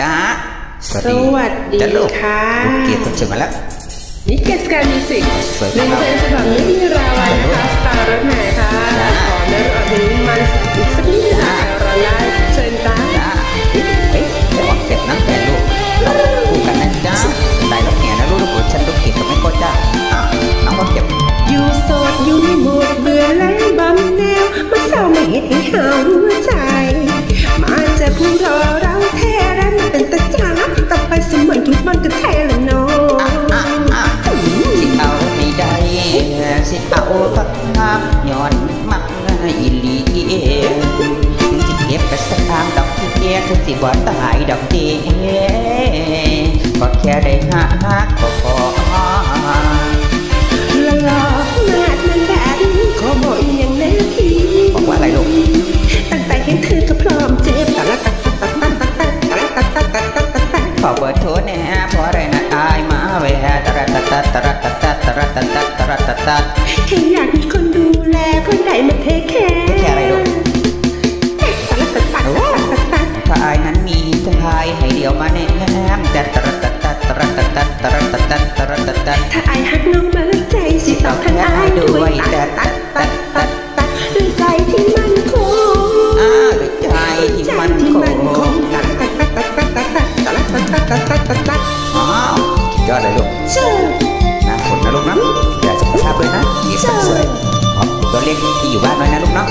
จ้าสวัสดีจ้าลูกค่ะลูกเกียรติคนสวยมาแล้วนิเกสการมิวสิกสวยหนึ่งครับเพลงฉบับนี้มีราวันนะคะสตาร์รถแห่ค่ะจ้าขอเนื้อเพลงมันอีกสักนิดนึง เต่าพักพักย้อนมักอีหลีถึงสิเก็บกระสังดอกที่เกียถึงสิบ่ตายดอกเดียก็แค่ได้หักก็พอ เบอร์โทรแน่เพราะอะไรนะอายมาแวะตะระตะตะตะระตะตะตะระตะตะตะระตะตะแค่อยากมีคนดูแลคนไหนมาเทคแคร์แค่อะไรลูกตะละตัดตัดตัดตัดตัดถ้าอายนั้นมีทายให้เดียวมาแนมแต่ตะระตะตะตะระตะตะตะระตะตะ สุดยอดเลยลูกเชื่อนะคนนะลูกนะอย่าสุขภาพด้วยนะเกียรติคนสวยอ๋อตัวเล็กที่อยู่บ้านน้อยนะลูกเนาะ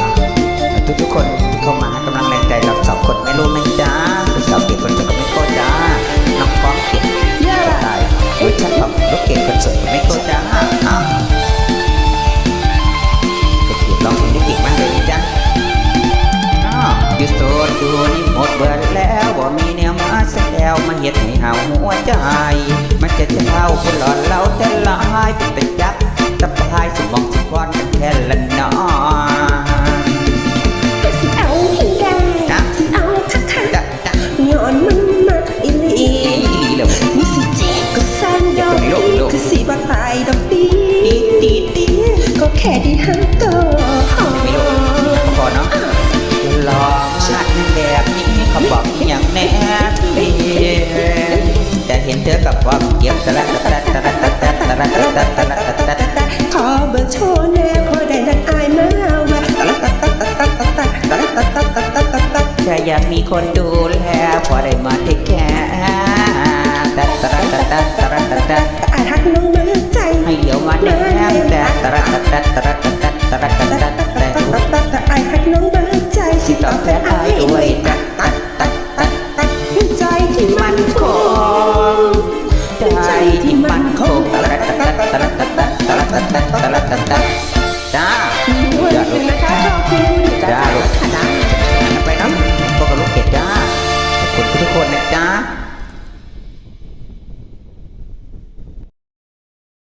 ทุกทุกๆคนที่เข้ามาให้กำลังแรงใจเราสองคนไม่รู้นะจ๊ะคือสาวเกียรติคนสวยกับไม่โคตรจ้าน้องฟ้องเกียรติเยอะตายเวอร์ชันของลูกเกดคนสวยกับไม่โคตรจ้าอ้าวเด็กเกียรติร้องเพลงได้เก่งมากเลยนะจ๊ะอ้าวอยู่โซนอยู่นี่หมดเบิดแล้วบ่มีแนวมาแซวมาเฮ็ดให้เฮาหัวใจ จะเท่าคนหล่อเราแต่ลายเป็นยักษ์สบายสมองสิควอนกันแค่ละนอก็สิเอาให้ได้จ๊ะสิเอาคักคักย้อนมันมาอีลีอีหลีเลยนี่สิเจ็บก็สร้างดอกตรงนี้ลูกลูกคือสิบ่ตายดอกดีตีตีตีก็แค่ที่หัก อยากมีคนดูแลพอได้มาที่แคร์ตัตะตัตัตะตัตัดอาทักน้องมือใจให้เดี๋ยวมาเทคแคร์แต่ตระตัดตัดตระตัดตัดตระตัดตัดแต่ไอ้ทักน้องมือใจสิต่อแต่ไอ้ด้วยตัดตัดตัดตัดตัดใจที่มันคงใจที่มันคงตระตัดตัดตระตัดตัดตระตัดตัดตระตัดตัด